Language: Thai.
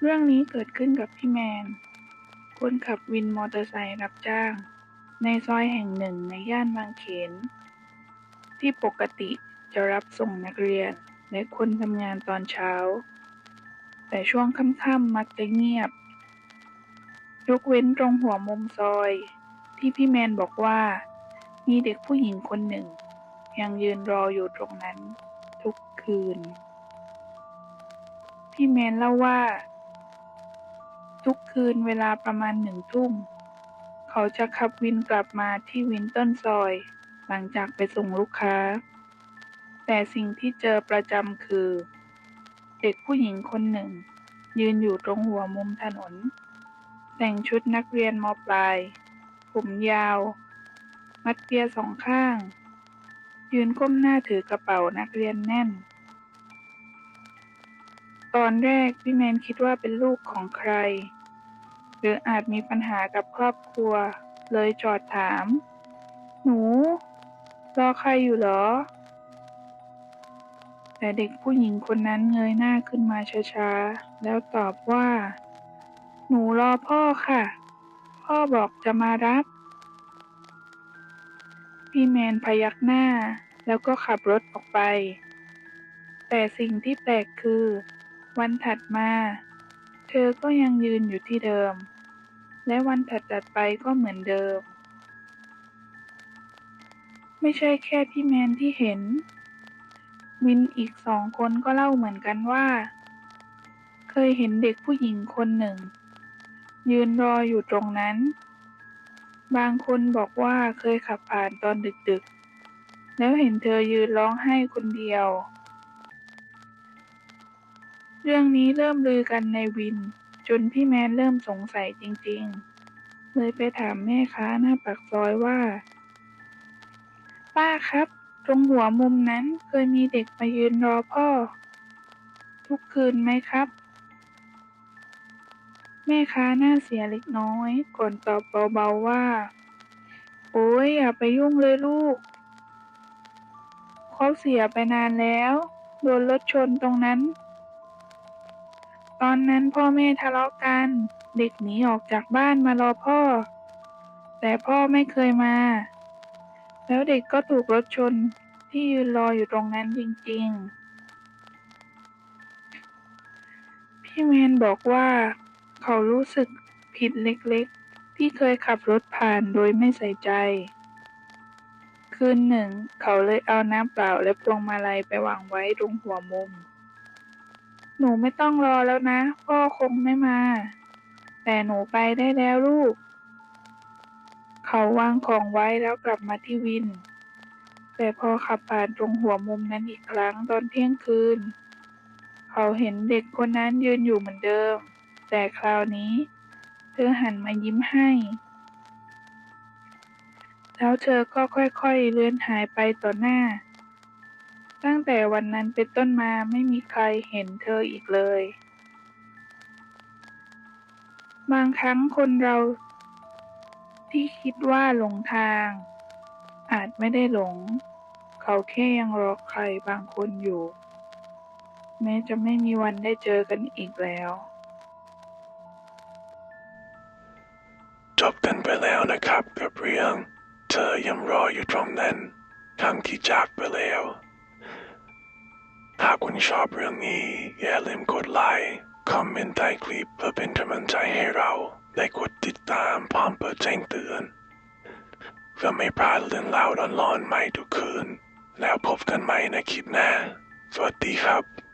เรื่องนี้เกิดขึ้นกับพี่แมน คนขับวินมอเตอร์ไซค์รับจ้าง ในซอยแห่งหนึ่งในย่านบางเขน ที่ปกติจะรับส่งนักเรียนและคนทำงานตอนเช้า แต่ช่วงค่ำๆมักจะเงียบ ยกเว้นตรงหัวมุมซอย ที่พี่แมนบอกว่า มีเด็กผู้หญิงคนหนึ่ง ยังยืนรออยู่ตรงนั้น ทุกคืน พี่แมนเล่าว่า ทุกคืนเวลาประมาณหนึ่งทุ่ม เขาจะขับวินกลับมาที่วินต้นซอย หลังจากไปส่งลูกค้า แต่สิ่งที่เจอประจำคือ เด็กผู้หญิงคนหนึ่ง ยืนอยู่ตรงหัวมุมถนน แต่งชุดนักเรียนมปลาย ผมยาว มัดเปียสองข้าง ยืนก้มหน้าถือกระเป๋านักเรียนแน่นตอนแรกพี่แมนคิดว่าเป็นลูกของใคร หรืออาจมีปัญหากับครอบครัว เลยจอดถาม หนู รอใครอยู่เหรอ แต่เด็กผู้หญิงคนนั้นเงยหน้าขึ้นมาช้าๆ แล้วตอบว่า หนูรอพ่อค่ะ พ่อบอกจะมารับ พี่แมนพยักหน้า แล้วก็ขับรถออกไป แต่สิ่งที่แปลกคือ วันถัดมา เธอก็ยังยืนอยู่ที่เดิม และวันถัดๆไปก็เหมือนเดิม ไม่ใช่แค่พี่แมนที่เห็น วินอีกสองคนก็เล่าเหมือนกันว่า เคยเห็นเด็กผู้หญิงคนหนึ่ง ยืนรออยู่ตรงนั้น บางคนบอกว่าเคยขับผ่านตอนดึกๆ แล้วเห็นเธอยืนร้องไห้คนเดียว เรื่องนี้เริ่มลือกันในวิน จนพี่แมนเริ่มสงสัยจริง ๆ เลยไปถามแม่ค้าหน้าปากซอยว่า ป้าครับ ตรงหัวมุมนั้นเคยมีเด็กมายืนรอพ่อ ทุกคืนไหมครับ แม่ค้าหน้าเสียเล็กน้อย ก่อนตอบเบาๆว่า โอ้ยอย่าไปยุ่งเลยลูกเขาเสียไปนานแล้ว โดนรถชนตรงนั้น ตอนนั้นพ่อแม่ทะเลาะกัน เด็กหนีออกจากบ้านมารอพ่อ แต่พ่อไม่เคยมา แล้วเด็กก็ถูกรถชนที่ยืนรออยู่ตรงนั้นจริงๆ พี่แมนบอกว่า เขารู้สึกผิดเล็กๆ ที่เคยขับรถผ่านโดยไม่ใส่ใจ คืนหนึ่ง เขาเลยเอาน้ำเปล่าและพวงมาลัยไปวางไว้ตรงหัวมุม หนูไม่ต้องรอแล้วนะ พ่อคงไม่มา แต่หนูไปได้แล้วลูก เขาวางของไว้แล้วกลับมาที่วิน แต่พอขับผ่านตรงหัวมุมนั้นอีกครั้งตอนเที่ยงคืน เขาเห็นเด็กคนนั้นยืนอยู่เหมือนเดิม แต่คราวนี้ เธอหันมายิ้มให้ แล้วเธอก็ค่อยๆเลือนหายไปต่อหน้า ตั้งแต่วันนั้นเป็นต้นมาไม่มีใครเห็นเธออีกเลย บางครั้งคนเราที่คิดว่าหลงทาง อาจไม่ได้หลง เขาแค่ยังรอใครบางคนอยู่ แม้จะไม่มีวันได้เจอกันอีกแล้ว จบกันไปแล้วนะครับกับเรื่อง เธอยังรออยู่ตรงนั้นทั้งที่จากไปแล้ว หากคุณชอบเรื่องนี้ อย่าลืมกดไลค์ คอมเมนต์ใต้คลิปเพื่อเป็นกำลังใจให้เราและกดติดตามพร้อมเปิดแจ้งเตือน เพื่อไม่พลาดเรื่องราวร้อนๆใหม่ทุกคืน แล้วพบกันใหม่ในคลิปหน้า สวัสดีครับ